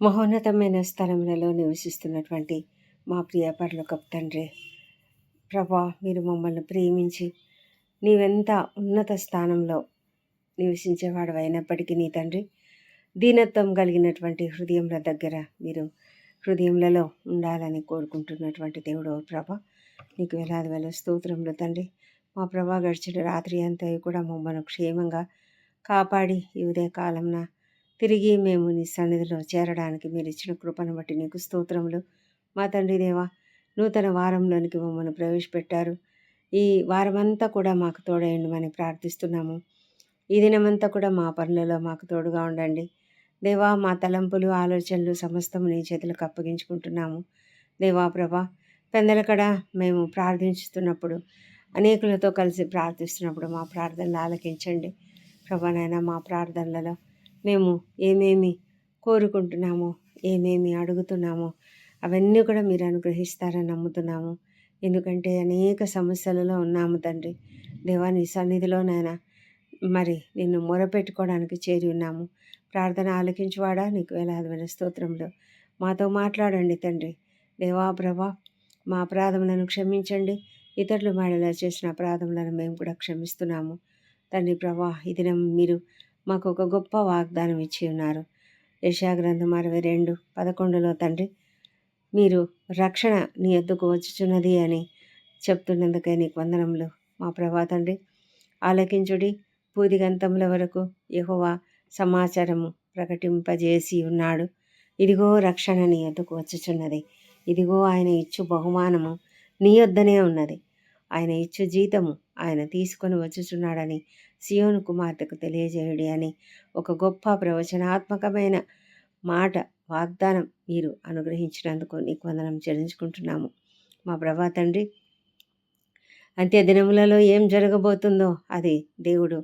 మహోన్నతమైన స్థలములలో నివసిస్తున్నటువంటి మా ప్రియ పరలోకపు తండ్రి ప్రభా మీరు మమ్మల్ని ప్రేమించి నీవెంత ఉన్నత స్థానంలో నివసించేవాడు అయినప్పటికీ నీ తండ్రి దీనత్వం కలిగినటువంటి హృదయముల దగ్గర మీరు హృదయములలో ఉండాలని కోరుకుంటున్నటువంటి దేవుడు ప్రభ. నీకు వేలాది వేల స్తోత్రములు తండ్రి. మా ప్రభా గడిచిన రాత్రి అంతా కూడా మమ్మల్ని క్షేమంగా కాపాడి ఈ ఉదయ తిరిగి మేము నీ సన్నిధిలో చేరడానికి మీరు ఇచ్చిన కృపను బట్టి నీకు స్తోత్రములు. మా తండ్రి దేవా నూతన వారంలోనికి మమ్మల్ని ప్రవేశపెట్టారు. ఈ వారమంతా కూడా మాకు తోడయండి ప్రార్థిస్తున్నాము. ఈ దినమంతా కూడా మా పనులలో మాకు తోడుగా ఉండండి. దేవా మా తలంపులు ఆలోచనలు సమస్తము నీ చేతులకు అప్పగించుకుంటున్నాము. దేవా ప్రభా పెందలకడ మేము ప్రార్థించుతున్నప్పుడు అనేకులతో కలిసి ప్రార్థిస్తున్నప్పుడు మా ప్రార్థనలు ఆలకించండి. ప్రభానైనా మా ప్రార్థనలలో మేము ఏమేమి కోరుకుంటున్నామో ఏమేమి అడుగుతున్నామో అవన్నీ కూడా మీరు అనుగ్రహిస్తారని నమ్ముతున్నాము. ఎందుకంటే అనేక సమస్యలలో ఉన్నాము తండ్రి. దేవాని సన్నిధిలోనైనా మరి నిన్ను మొరపెట్టుకోవడానికి చేరి ఉన్నాము. ప్రార్థన ఆలకించువాడా? నీకు వేలాదిమైన స్తోత్రంలో మాతో మాట్లాడండి తండ్రి. దేవా ప్రభా మా అపరాధములను క్షమించండి. ఇతరులు మాడలా చేసిన అపరాధములను మేము కూడా క్షమిస్తున్నాము. తండ్రి ప్రభా ఇది మీరు మాకు ఒక గొప్ప వాగ్దానం ఇచ్చి ఉన్నారు. యశాగ్రంథం అరవై రెండు పదకొండులో తండ్రి మీరు రక్షణ నీ ఎద్దుకు వచ్చుచున్నది అని చెప్తున్నందుకే నీకు వందనములు. మా ప్రభా తండ్రి ఆలకించుడి పూదిగంతముల వరకు యహోవా సమాచారము ప్రకటింపజేసి ఉన్నాడు. ఇదిగో రక్షణ నీ ఎద్దుకు వచ్చుచున్నది. ఇదిగో ఆయన ఇచ్చు బహుమానము నీ వద్దనే ఉన్నది. ఆయన ఇచ్చు జీతము ఆయన తీసుకొని వచ్చుచున్నాడని సియోను కుమార్తెకు తెలియజేయుడి అని ఒక గొప్ప ప్రవచనాత్మకమైన మాట వాగ్దానం మీరు అనుగ్రహించినందుకు నీకు వందనం చెల్లించుకుంటున్నాము. మా ప్రభా తండ్రి అంత్య దినములలో ఏం జరగబోతుందో అది దేవుడు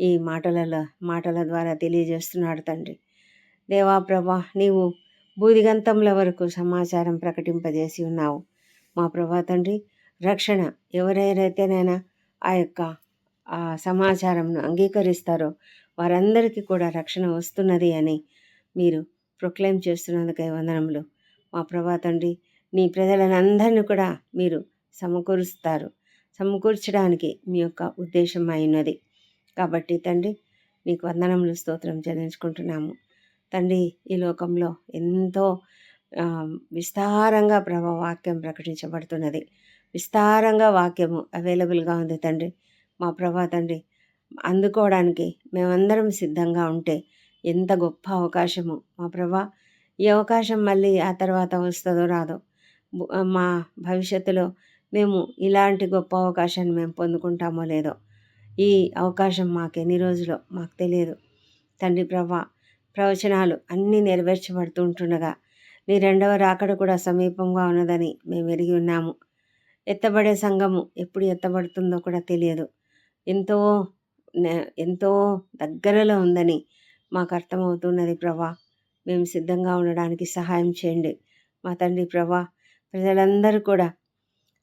ఈ మాటలలో మాటల ద్వారా తెలియజేస్తున్నాడు తండ్రి. దేవా ప్రభా నీవు బూదిగంతముల వరకు సమాచారం ప్రకటింపజేసి ఉన్నావు. మా ప్రభా తండ్రి రక్షణ ఎవరైతేనైనా ఆ యొక్క ఆ సమాచారంను అంగీకరిస్తారో వారందరికీ కూడా రక్షణ వస్తున్నది అని మీరు ప్రొక్లైమ్ చేస్తున్నందుకై వందనములు. మా ప్రభా తండ్రి నీ ప్రజలందరినీ కూడా మీరు సమకూరుస్తారు. సమకూర్చడానికి మీ యొక్క ఉద్దేశం అయినది. కాబట్టి తండ్రి నీకు వందనములు స్తోత్రం చెల్లించుకుంటున్నాము. తండ్రి ఈ లోకంలో ఎంతో విస్తారంగా ప్రభా వాక్యం ప్రకటించబడుతున్నది. విస్తారంగా వాక్యము అవైలబుల్గా ఉంది తండ్రి. మా ప్రభా తండ్రి అందుకోవడానికి మేమందరం సిద్ధంగా ఉంటే ఎంత గొప్ప అవకాశము. మా ప్రభా ఈ అవకాశం మళ్ళీ ఆ తర్వాత వస్తుందో రాదో. మా భవిష్యత్తులో మేము ఇలాంటి గొప్ప అవకాశాన్ని మేము పొందుకుంటామో లేదో ఈ అవకాశం మాకు ఎన్ని రోజులో మాకు తెలియదు. తండ్రి ప్రభా ప్రవచనాలు అన్నీ నెరవేర్చబడుతూ ఉంటుండగా నీ రెండవ రాకడ కూడా సమీపంగా ఉన్నదని మేము ఎరిగి ఉన్నాము. ఎత్తబడే సంఘము ఎప్పుడు ఎత్తబడుతుందో కూడా తెలియదు. ఎంతో ఎంతో దగ్గరలో ఉందని మాకు అర్థమవుతున్నది ప్రభా. మేము సిద్ధంగా ఉండడానికి సహాయం చేయండి. మా తండ్రి ప్రభా ప్రజలందరూ కూడా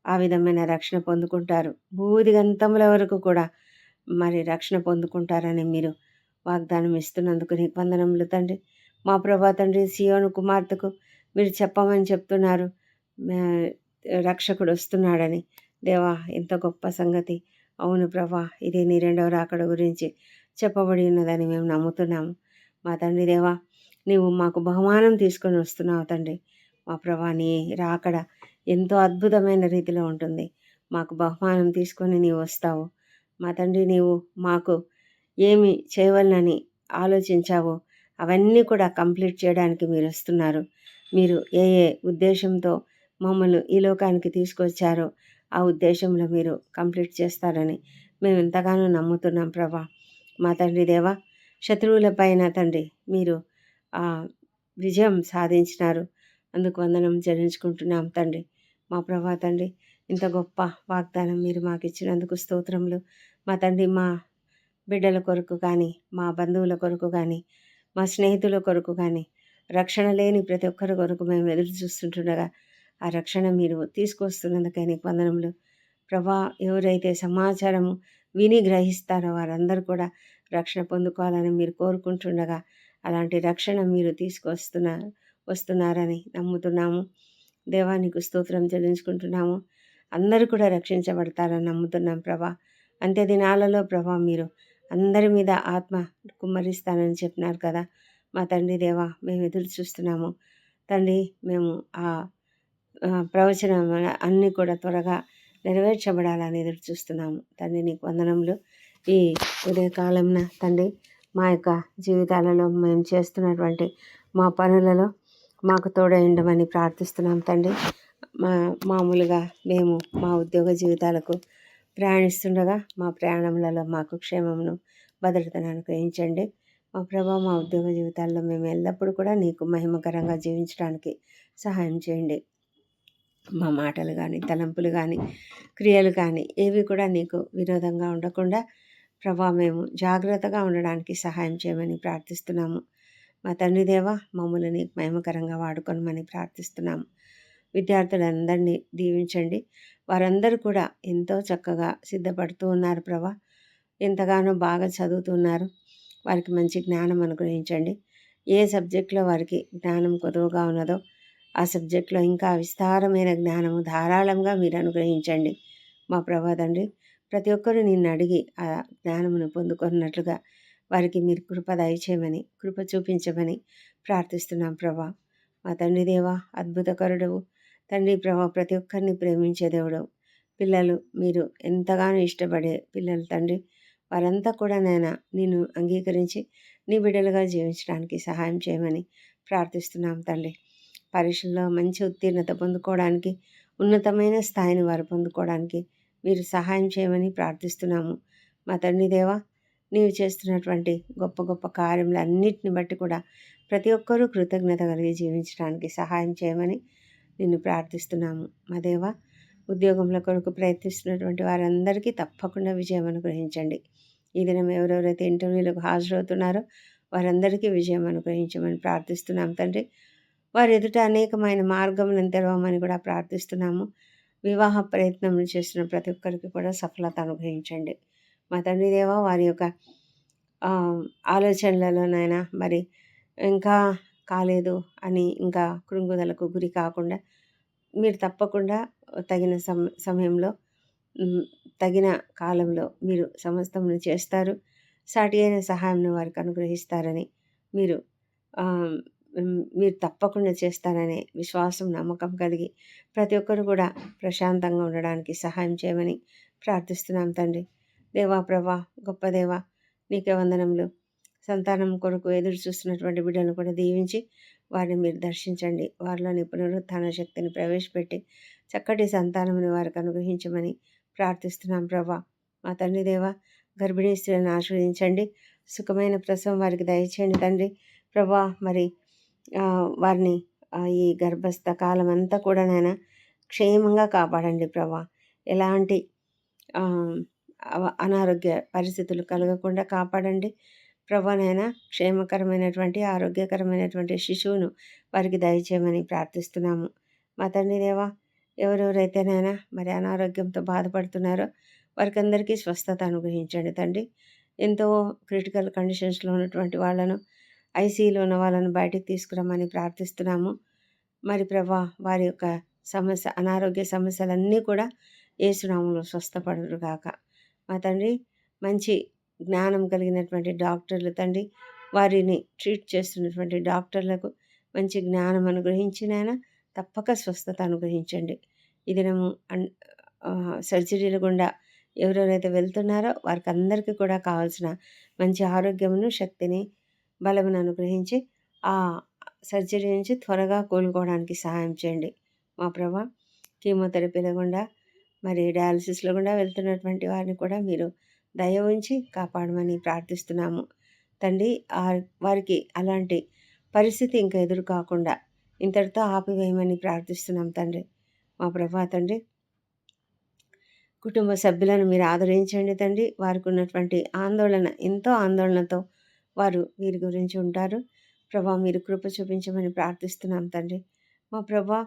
ఆ విధమైన రక్షణ పొందుకుంటారు. బూదిగంతముల వరకు కూడా మరి రక్షణ పొందుకుంటారని మీరు వాగ్దానం ఇస్తున్నందుకు నీకు వందనములు తండ్రి. మా ప్రభా తండ్రి సియోను కుమార్తెకు మీరు చెప్పమని చెప్తున్నారు. రక్షకుడు వస్తున్నాడని. దేవా ఎంత గొప్ప సంగతి. అవును ప్రభా ఇది నీ రెండవ రాకడ గురించి చెప్పబడి ఉన్నదని మేము నమ్ముతున్నాము. మా తండ్రి దేవా నీవు మాకు బహుమానం తీసుకొని వస్తున్నావు తండ్రి. మా ప్రభా నీ రాకడ ఎంతో అద్భుతమైన రీతిలో ఉంటుంది. మాకు బహుమానం తీసుకొని నీవు వస్తావు. మా తండ్రి నీవు మాకు ఏమి చేయవలనని ఆలోచించావో అవన్నీ కూడా కంప్లీట్ చేయడానికి మీరు వస్తున్నారు. మీరు ఏ ఏ ఉద్దేశంతో మమ్మల్ని ఈ లోకానికి తీసుకొచ్చారో ఆ ఉద్దేశంలో మీరు కంప్లీట్ చేస్తారని మేము ఎంతగానో నమ్ముతున్నాం ప్రభా. మా తండ్రి దేవ శత్రువుల పైన తండ్రి మీరు విజయం సాధించినారు. అందుకు వందనం చెల్లించుకుంటున్నాం తండ్రి. మా ప్రభా తండ్రి ఇంత గొప్ప వాగ్దానం మీరు మాకు ఇచ్చినందుకు స్తోత్రములు. మా తండ్రి మా బిడ్డల కొరకు కానీ మా బంధువుల కొరకు కానీ మా స్నేహితుల కొరకు కానీ రక్షణ లేని ప్రతి ఒక్కరి కొరకు మేము ఎదురు చూస్తుంటుండగా ఆ రక్షణ మీరు తీసుకొస్తున్నందుకై నీకు వందనములు. ప్రభా ఎవరైతే సమాచారము విని గ్రహిస్తారో వారందరూ కూడా రక్షణ పొందుకోవాలని మీరు కోరుకుంటుండగా అలాంటి రక్షణ మీరు తీసుకొస్తున్నారు వస్తున్నారని నమ్ముతున్నాము. దేవానికి స్తోత్రం చెల్లించుకుంటున్నాము. అందరూ కూడా రక్షించబడతారని నమ్ముతున్నాం ప్రభా. అంత్య దినాలలో ప్రభా మీరు అందరి మీద ఆత్మ కుమ్మరిస్తానని చెప్పినారు కదా. మా తండ్రి దేవా మేము ఎదురు చూస్తున్నాము. తండ్రి మేము ఆ, ప్రవచనం అన్నీ కూడా త్వరగా నెరవేర్చబడాలని ఎదురు చూస్తున్నాము. తండ్రి నీకు వందనములు. ఈ ఉదయకాలంన తండ్రి మా యొక్క జీవితాలలో మేము చేస్తున్నటువంటి మా పనులలో మాకు తోడైండమని ప్రార్థిస్తున్నాం తండ్రి. మా మామూలుగా మేము మా ఉద్యోగ జీవితాలకు ప్రయాణిస్తుండగా మా ప్రయాణములలో మాకు క్షేమమును భద్రతను అనుగ్రహించండి. మా ప్రభా మా ఉద్యోగ జీవితాల్లో మేము ఎల్లప్పుడూ కూడా నీకు మహిమకరంగా జీవించడానికి సహాయం చేయండి. మా మాటలు కానీ తలంపులు కానీ క్రియలు కానీ ఏవి కూడా నీకు విరోధంగా ఉండకుండా ప్రభా మేము జాగ్రత్తగా ఉండడానికి సహాయం చేయమని ప్రార్థిస్తున్నాము. మా తండ్రి దేవ మమ్మల్ని నీకు వాడుకొనమని ప్రార్థిస్తున్నాము. విద్యార్థులందరినీ దీవించండి. వారందరూ కూడా ఎంతో చక్కగా సిద్ధపడుతూ ఉన్నారు ప్రభా. ఎంతగానో బాగా చదువుతున్నారు. వారికి మంచి జ్ఞానం అనుగ్రహించండి. ఏ సబ్జెక్ట్లో వారికి జ్ఞానం కొదువుగా ఉన్నదో ఆ సబ్జెక్ట్లో ఇంకా విస్తారమైన జ్ఞానము ధారాళంగా మీరు అనుగ్రహించండి. మా ప్రభా తండ్రి ప్రతి ఒక్కరూ నిన్ను అడిగి ఆ జ్ఞానమును పొందుకున్నట్లుగా వారికి మీరు కృప దయచేయమని కృప చూపించమని ప్రార్థిస్తున్నాం ప్రభా. మా తండ్రి దేవా అద్భుతకరుడవు తండ్రి ప్రభా ప్రతి ఒక్కరిని ప్రేమించే దేవుడు పిల్లలు మీరు ఎంతగానో ఇష్టపడే పిల్లలు తండ్రి. వారంతా కూడా నేను నేను అంగీకరించి నీ బిడ్డలుగా జీవించడానికి సహాయం చేయమని ప్రార్థిస్తున్నాం తండ్రి. పరీక్షల్లో మంచి ఉత్తీర్ణత పొందుకోవడానికి ఉన్నతమైన స్థాయిని వారు పొందుకోవడానికి మీరు సహాయం చేయమని ప్రార్థిస్తున్నాము. మా తండ్రి దేవా నీవు చేస్తున్నటువంటి గొప్ప గొప్ప కార్యములన్నిటిని బట్టి కూడా ప్రతి ఒక్కరూ కృతజ్ఞత కలిగి జీవించడానికి సహాయం చేయమని నిన్ను ప్రార్థిస్తున్నాము. మా దేవ ఉద్యోగంలో కొరకు ప్రయత్నిస్తున్నటువంటి వారందరికీ తప్పకుండా విజయం అనుగ్రహించండి. ఈ దినం ఎవరెవరైతే ఇంటర్వ్యూలకు హాజరవుతున్నారో వారందరికీ విజయం అనుగ్రహించమని ప్రార్థిస్తున్నాం తండ్రి. వారి ఎదుట అనేకమైన మార్గములను తెరవమని కూడా ప్రార్థిస్తున్నాము. వివాహ ప్రయత్నములు చేస్తున్న ప్రతి ఒక్కరికి కూడా సఫలత అనుగ్రహించండి. మా తండ్రి దేవ వారి యొక్క ఆలోచనలలోనైనా మరి ఇంకా కాలేదు అని ఇంకా కృంగుదలకు గురి కాకుండా మీరు తప్పకుండా తగిన సమ సమయంలో తగిన కాలంలో మీరు సమస్తమును చేస్తారు. సాటి అయిన సహాయంను వారికి అనుగ్రహిస్తారని మీరు మీరు తప్పకుండా చేస్తారనే విశ్వాసం నమ్మకం కలిగి ప్రతి ఒక్కరు కూడా ప్రశాంతంగా ఉండడానికి సహాయం చేయమని ప్రార్థిస్తున్నాం తండ్రి. దేవా ప్రభా గొప్ప దేవా నీకే వందనములు. సంతానం కొరకు ఎదురు చూస్తున్నటువంటి బిడ్డలను కూడా దీవించి వారిని మీరు దర్శించండి. వారిలోని పునరుత్థాన శక్తిని ప్రవేశపెట్టి చక్కటి సంతానముని వారికి అనుగ్రహించమని ప్రార్థిస్తున్నాం ప్రభా. మా తండ్రి దేవ గర్భిణీ స్త్రీలను ఆశీర్వదించండి. సుఖమైన ప్రసవం వారికి దయచేయండి తండ్రి. ప్రభా మరి వారిని ఈ గర్భస్థ కాలం అంతా కూడా నాయన క్షేమంగా కాపాడండి ప్రభా. ఎలాంటి అనారోగ్య పరిస్థితులు కలగకుండా కాపాడండి. ప్రభానైనా క్షేమకరమైనటువంటి ఆరోగ్యకరమైనటువంటి శిశువును వారికి దయచేయమని ప్రార్థిస్తున్నాము. మా తండ్రి దేవా ఎవరెవరైతేనైనా మరి అనారోగ్యంతో బాధపడుతున్నారో వారికి అందరికీ స్వస్థత అనుగ్రహించండి తండ్రి. ఎంతో క్రిటికల్ కండిషన్స్లో ఉన్నటువంటి వాళ్ళను ఐసీయూలో ఉన్న వాళ్ళను బయటికి తీసుకురమ్మని ప్రార్థిస్తున్నాము. మరి ప్రభా వారి యొక్క సమస్య అనారోగ్య సమస్యలన్నీ కూడా ఏసునామంలో స్వస్థపడరు గాక. మా తండ్రి మంచి జ్ఞానం కలిగినటువంటి డాక్టర్లు తండ్రి వారిని ట్రీట్ చేస్తున్నటువంటి డాక్టర్లకు మంచి జ్ఞానం అనుగ్రహించినైన తప్పక స్వస్థత అనుగ్రహించండి. ఈ దినము అన్ సర్జరీల గుండా ఎవరెవరైతే వెళ్తున్నారో వారికి అందరికీ కూడా కావాల్సిన మంచి ఆరోగ్యమును శక్తిని బలమును అనుగ్రహించి ఆ సర్జరీ నుంచి త్వరగా కోలుకోవడానికి సహాయం చేయండి. మా ప్రభా కీమోథెరపీల గుండా మరి డయాలసిస్లో గుండా వెళ్తున్నటువంటి వారిని కూడా మీరు దయ ఉంచి కాపాడమని ప్రార్థిస్తున్నాము. తండ్రి ఆ- వారికి అలాంటి పరిస్థితి ఇంకా ఎదురు కాకుండా ఇంతటితో ఆపివేయమని ప్రార్థిస్తున్నాం తండ్రి. మా ప్రభా తండ్రి కుటుంబ సభ్యులను మీరు ఆదరించండి తండ్రి. వారికి ఉన్నటువంటి ఆందోళన ఎంతో ఆందోళనతో వారు వీరి గురించి ఉంటారు. ప్రభా మీరు కృప చూపించమని ప్రార్థిస్తున్నాం తండ్రి. మా ప్రభా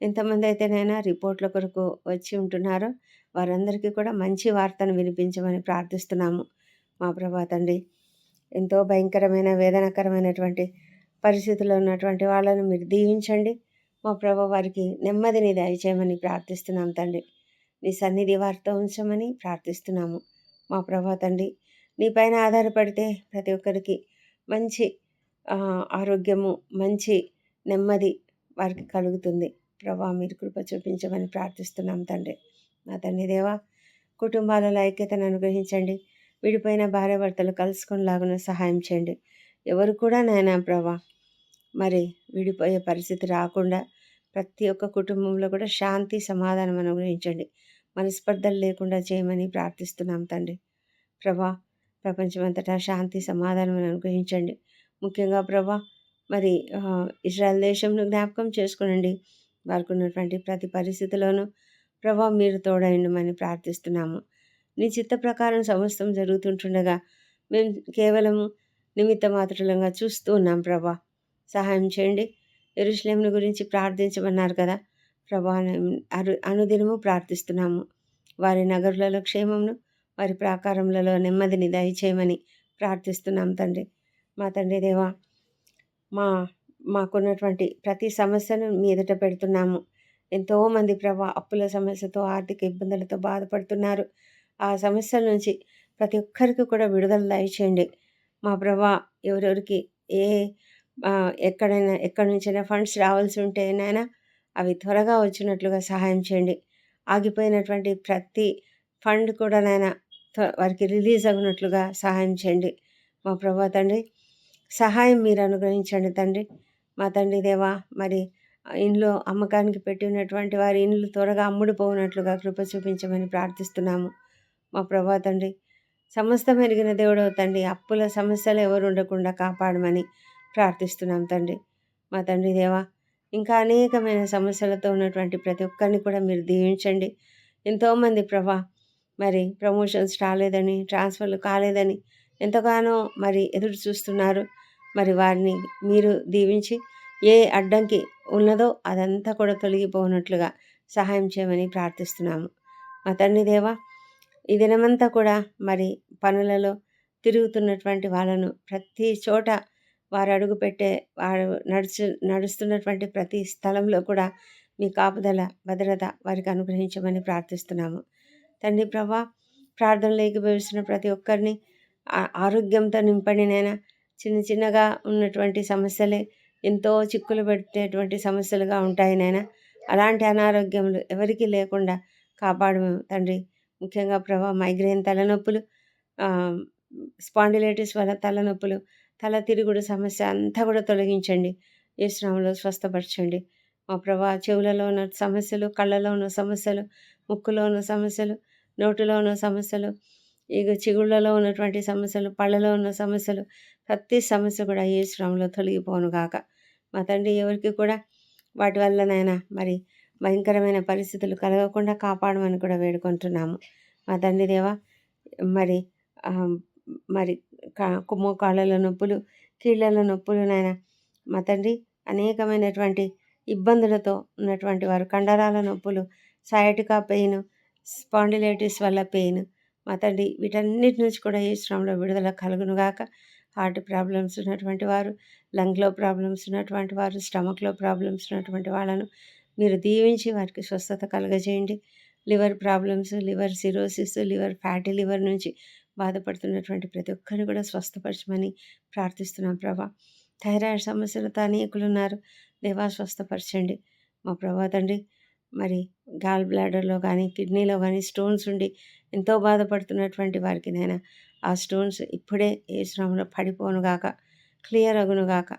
ఎంతమంది అయితేనైనా రిపోర్ట్ల కొరకు వచ్చి ఉంటున్నారో. వారందరికీ కూడా మంచి వార్తను వినిపించమని ప్రార్థిస్తున్నాము. మా ప్రభా తండ్రి ఎంతో భయంకరమైన వేదనకరమైనటువంటి పరిస్థితుల్లో ఉన్నటువంటి వాళ్ళను మీరు దీవించండి. మా ప్రభా వారికి నెమ్మదిని దయచేయమని ప్రార్థిస్తున్నాం తండ్రి. నీ సన్నిధి వారితో ఉంచమని ప్రార్థిస్తున్నాము. మా ప్రభా తండ్రి నీ పైన ఆధారపడితే ప్రతి ఒక్కరికి మంచి ఆరోగ్యము మంచి నెమ్మది వారికి కలుగుతుంది. ప్రభా మీరు కృప చూపించమని ప్రార్థిస్తున్నాం తండ్రి. నా తండ్రి దేవా కుటుంబాలలో ఐక్యతను అనుగ్రహించండి. విడిపోయిన భార్యాభర్తలు కలుసుకునేలాగున సహాయం చేయండి. ఎవరు కూడా నాయనా ప్రభా మరి విడిపోయే పరిస్థితి రాకుండా ప్రతి ఒక్క కుటుంబంలో కూడా శాంతి సమాధానం అనుగ్రహించండి. మనస్పర్ధలు లేకుండా చేయమని ప్రార్థిస్తున్నాం తండ్రి. ప్రభా ప్రపంచమంతటా శాంతి సమాధానం అనుగ్రహించండి. ముఖ్యంగా ప్రభా మరి ఇజ్రాయెల్ దేశంను జ్ఞాపకం చేసుకునండి. వారికి ఉన్నటువంటి ప్రతి పరిస్థితిలోనూ ప్రభా మీరు తోడైండమని ప్రార్థిస్తున్నాము. నీ చిత్త ప్రకారం సమస్తం జరుగుతుంటుండగా మేము కేవలము నిమిత్త మాత్రులంగా చూస్తూ ఉన్నాం ప్రభా. సహాయం చేయండి. ఎరుశ్లేముని గురించి ప్రార్థించమన్నారు కదా. ప్రభా అను అనుదినము ప్రార్థిస్తున్నాము. వారి నగరులలో క్షేమమును వారి ప్రాకారములలో నెమ్మదిని దయచేయమని ప్రార్థిస్తున్నాం తండ్రి. మా తండ్రి దేవా మా మాకున్నటువంటి ప్రతి సమస్యను మీ ఎదుట పెడుతున్నాము. ఎంతోమంది ప్రభా అప్పుల సమస్యతో ఆర్థిక ఇబ్బందులతో బాధపడుతున్నారు. ఆ సమస్యల నుంచి ప్రతి ఒక్కరికి కూడా విడుదల దయచేయండి. మా ప్రభా ఎవరెవరికి ఏ ఎక్కడైనా ఎక్కడి నుంచైనా ఫండ్స్ రావాల్సి ఉంటే నాయనా అవి త్వరగా వచ్చినట్లుగా సహాయం చేయండి. ఆగిపోయినటువంటి ప్రతి ఫండ్ కూడా నాయన వారికి రిలీజ్ అగినట్లుగా సహాయం చేయండి. మా ప్రభా తండ్రి సహాయం మీరు అనుగ్రహించండి తండ్రి. మా తండ్రి దేవా మరి ఆ ఇంట్లో అమ్మకానికి పెట్టి ఉన్నటువంటి వారి ఇండ్లు త్వరగా అమ్ముడుపోనట్లుగా కృప చూపించమని ప్రార్థిస్తున్నాము. మా ప్రభా తండ్రి సమస్తం ఎరిగిన దేవుడు తండ్రి అప్పుల సమస్యలు ఎవరు ఉండకుండా కాపాడమని ప్రార్థిస్తున్నాం తండ్రి. మా తండ్రి దేవా ఇంకా అనేకమైన సమస్యలతో ఉన్నటువంటి ప్రతి ఒక్కరిని కూడా మీరు దీవించండి. ఎంతోమంది ప్రభా మరి ప్రమోషన్స్ రాలేదని ట్రాన్స్ఫర్లు కాలేదని ఎంతగానో మరి ఎదురు చూస్తున్నారు. మరి వారిని మీరు దీవించి ఏ అడ్డంకి ఉన్నదో అదంతా కూడా తొలగిపోనట్లుగా సహాయం చేయమని ప్రార్థిస్తున్నాము. మా తండ్రి దేవా ఈ దినమంతా కూడా మరి పనులలో తిరుగుతున్నటువంటి వాళ్ళను ప్రతి చోట వారు అడుగుపెట్టే వారు నడుచు నడుస్తున్నటువంటి ప్రతి స్థలంలో కూడా మీ కాపుదల భద్రత వారికి అనుగ్రహించమని ప్రార్థిస్తున్నాము. తండ్రి ప్రభా ప్రార్థనలు ఏకీభవిస్తున్న ప్రతి ఒక్కరిని ఆరోగ్యంతో నింపండి నేను చిన్న చిన్నగా ఉన్నటువంటి సమస్యలే ఎంతో చిక్కులు పెట్టేటువంటి సమస్యలుగా ఉంటాయి నాయన. అలాంటి అనారోగ్యములు ఎవరికీ లేకుండా కాపాడము తండ్రి. ముఖ్యంగా ప్రభా మైగ్రేన్ తలనొప్పులు స్పాండిలైటిస్ వల్ల తలనొప్పులు తల తిరుగుడు సమస్య అంతా కూడా తొలగించండి. ఏ శ్రమలో స్వస్థపరచండి. మా ప్రభా చెవులలో ఉన్న సమస్యలు కళ్ళలో ఉన్న సమస్యలు ముక్కులో ఉన్న సమస్యలు నోటిలో ఉన్న సమస్యలు ఇక చిగుళ్ళలో ఉన్నటువంటి సమస్యలు పళ్ళలో ఉన్న సమస్యలు ప్రతి సమస్య కూడా ఏ శ్రమలో తొలగిపోను గాక. మా తండ్రి ఎవరికి కూడా వాటి వల్లనైనా మరి భయంకరమైన పరిస్థితులు కలగకుండా కాపాడమని కూడా వేడుకుంటున్నాము. మా తండ్రి దేవా మరి మరి కా కాళ్ళలో నొప్పులు కీళ్ళలో నొప్పులు నాయన మా తండ్రి అనేకమైనటువంటి ఇబ్బందులతో ఉన్నటువంటి వారు కండరాల నొప్పులు సయాటికా పెయిన్ స్పాండిలైటిస్ వల్ల పెయిన్. మా తండ్రి వీటన్నిటి నుంచి కూడా ఏ శ్రమలో విడుదల కలుగునుగాక హార్ట్ ప్రాబ్లమ్స్ ఉన్నటువంటి వారు లంగ్లో ప్రాబ్లమ్స్ ఉన్నటువంటి వారు స్టమక్లో ప్రాబ్లమ్స్ ఉన్నటువంటి వాళ్ళను మీరు దీవించి వారికి స్వస్థత కలగజేయండి. Liver problems liver cirrhosis liver fatty liver నుంచి బాధపడుతున్నటువంటి ప్రతి ఒక్కరిని కూడా స్వస్థపరచమని ప్రార్థిస్తున్నాం ప్రభా. థైరాయిడ్ సమస్యలతో అనేకులు ఉన్నారు దేవా స్వస్థపరచండి. మా ప్రభా తండ్రి మరి గాల్ బ్లాడర్లో కానీ కిడ్నీలో కానీ స్టోన్స్ ఉండి ఎంతో బాధపడుతున్నటువంటి వారికి నేను ఆ స్టోన్స్ ఇప్పుడే ఏ శ్రమలో పడిపోనుగాక క్లియర్ అగునుగాక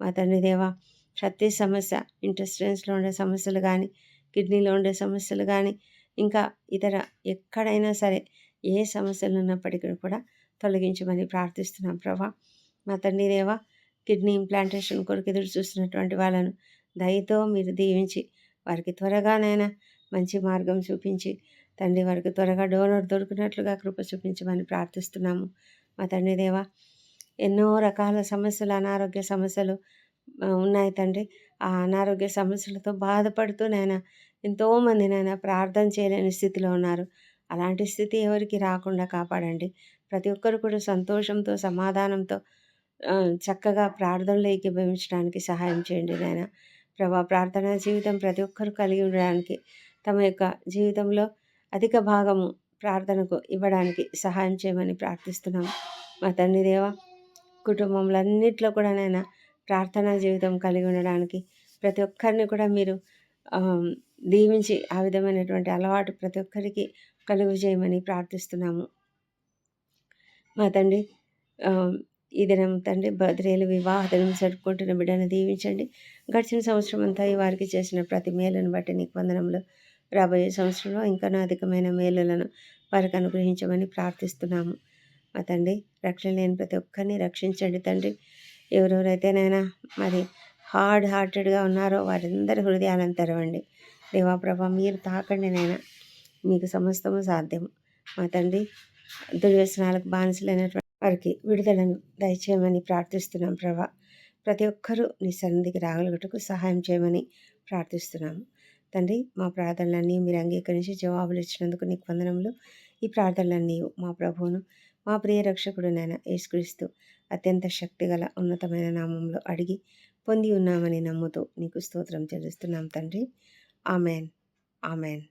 మా తండ్రి దేవా ప్రతి సమస్య ఇంటెస్టైన్స్లో ఉండే సమస్యలు కానీ కిడ్నీలో ఉండే సమస్యలు కానీ ఇంకా ఇతర ఎక్కడైనా సరే ఏ సమస్యలు ఉన్నప్పటికీ కూడా తొలగించమని ప్రార్థిస్తున్నాం ప్రభా. మా తండ్రి దేవా కిడ్నీ ఇంప్లాంటేషన్ కొరకు ఎదురు చూస్తున్నటువంటి వాళ్ళను దయతో మీరు దీవించి వారికి త్వరగానైనా మంచి మార్గం చూపించి తండ్రి వారికి త్వరగా డోనర్ దొరికినట్లుగా కృప చూపించమని ప్రార్థిస్తున్నాము. మా తండ్రి దేవా ఎన్నో రకాల సమస్యలు అనారోగ్య సమస్యలు ఉన్నాయి తండ్రి. ఆ అనారోగ్య సమస్యలతో బాధపడుతూ నాయన ఎంతోమంది నాయన ప్రార్థన చేయలేని స్థితిలో ఉన్నారు. అలాంటి స్థితి ఎవరికి రాకుండా కాపాడండి. ప్రతి ఒక్కరు కూడా సంతోషంతో సమాధానంతో చక్కగా ప్రార్థనలో ఏకీభవించడానికి సహాయం చేయండి నాయన. ప్రభా ప్రార్థనా జీవితం ప్రతి ఒక్కరు కలిగి ఉండడానికి తమ యొక్క జీవితంలో అధిక భాగము ప్రార్థనకు ఇవ్వడానికి సహాయం చేయమని ప్రార్థిస్తున్నాం. మా తండ్రి దేవ కుటుంబంలో కూడా నాయన ప్రార్థనా జీవితం కలిగి ఉండడానికి ప్రతి ఒక్కరిని కూడా మీరు దీవించి ఆ విధమైనటువంటి అలవాటు ప్రతి ఒక్కరికి కలుగు చేయమని ప్రార్థిస్తున్నాము. మా తండ్రి ఈ దినం తండ్రి బర్త్డేలు వివాహ దినం జరుపుకుంటున్న బిడ్డను దీవించండి. గడిచిన సంవత్సరం అంతా ఈ వారికి చేసిన ప్రతి మేలును బట్టి నీకు వందనములు. రాబోయే సంవత్సరంలో ఇంకా అధికమైన మేలులను వారికి అనుగ్రహించమని ప్రార్థిస్తున్నాము. మా తండ్రి రక్షణ లేని ప్రతి ఒక్కరిని రక్షించండి తండ్రి. ఎవరెవరైతేనైనా మరి హార్డ్ హార్టెడ్గా ఉన్నారో వారందరి హృదయాలను తెరవండి. దేవాప్రభ మీరు తాకండి నైనా మీకు సమస్తము సాధ్యం మా తండ్రి దుర్వ్యసనాలకు బానిసలైనటువంటి వారికి విడుదలను దయచేయమని ప్రార్థిస్తున్నాం ప్రభా. ప్రతి ఒక్కరూ నీ సన్నిధికి రాగలుగుటకు సహాయం చేయమని ప్రార్థిస్తున్నాము. తండ్రి మా ప్రార్థనలన్నీ మీరు అంగీకరించి జవాబులు ఇచ్చినందుకు నీకు వందనములు. ఈ ప్రార్థనలన్నీ మా ప్రభువును మా ప్రియ రక్షకుడు నాయన యేసుక్రీస్తు అత్యంత శక్తిగల ఉన్నతమైన నామంలో అడిగి పొంది ఉన్నామని నమ్ముతూ నీకు స్తోత్రం చెల్లిస్తున్నాం తండ్రి. ఆమెన్. ఆమెన్.